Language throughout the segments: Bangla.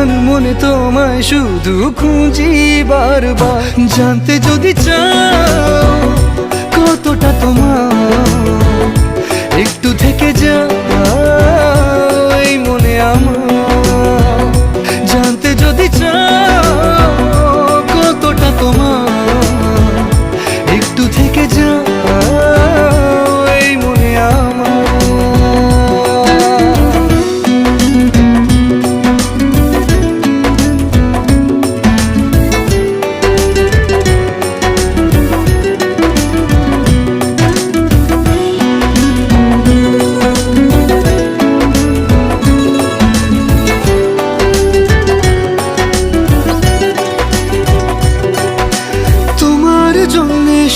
আমি মনে তোমায় শুধু খুঁজি বারবার। জানতে যদি চাও কতটা তোমার, একটু থেকে যাও এই মনে আমার। জানতে যদি চাও কতটা তোমার, একটু থেকে যাও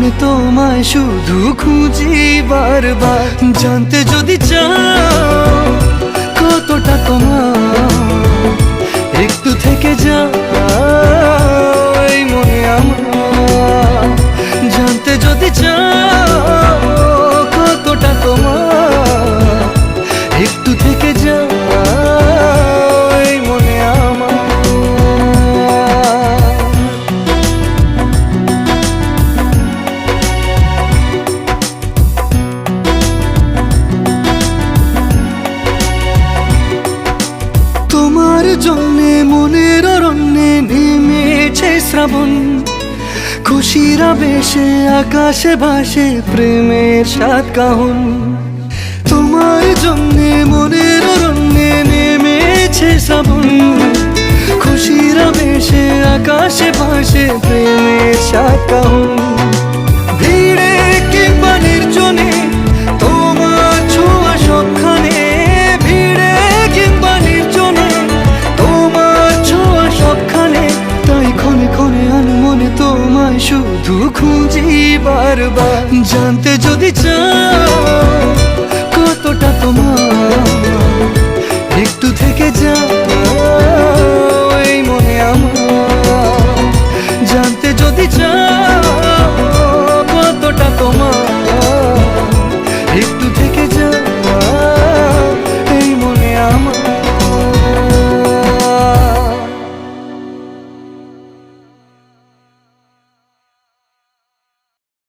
মনে তোমায় শুধু খুঁজি বারবার। জানতে যদি চাও কতটা তোমার শ্রাবণ। খুশিরা বেশে আকাশে ভাসে প্রেমের সাত কাহন। তোমার জন্যে মনের অরণ্যে নেমেছে শ্রাবণ। খুশিরা বেশে আকাশে ভাসে প্রেমের সাত কাহন। একটু খুঁজি বারবার। জানতে যদি চান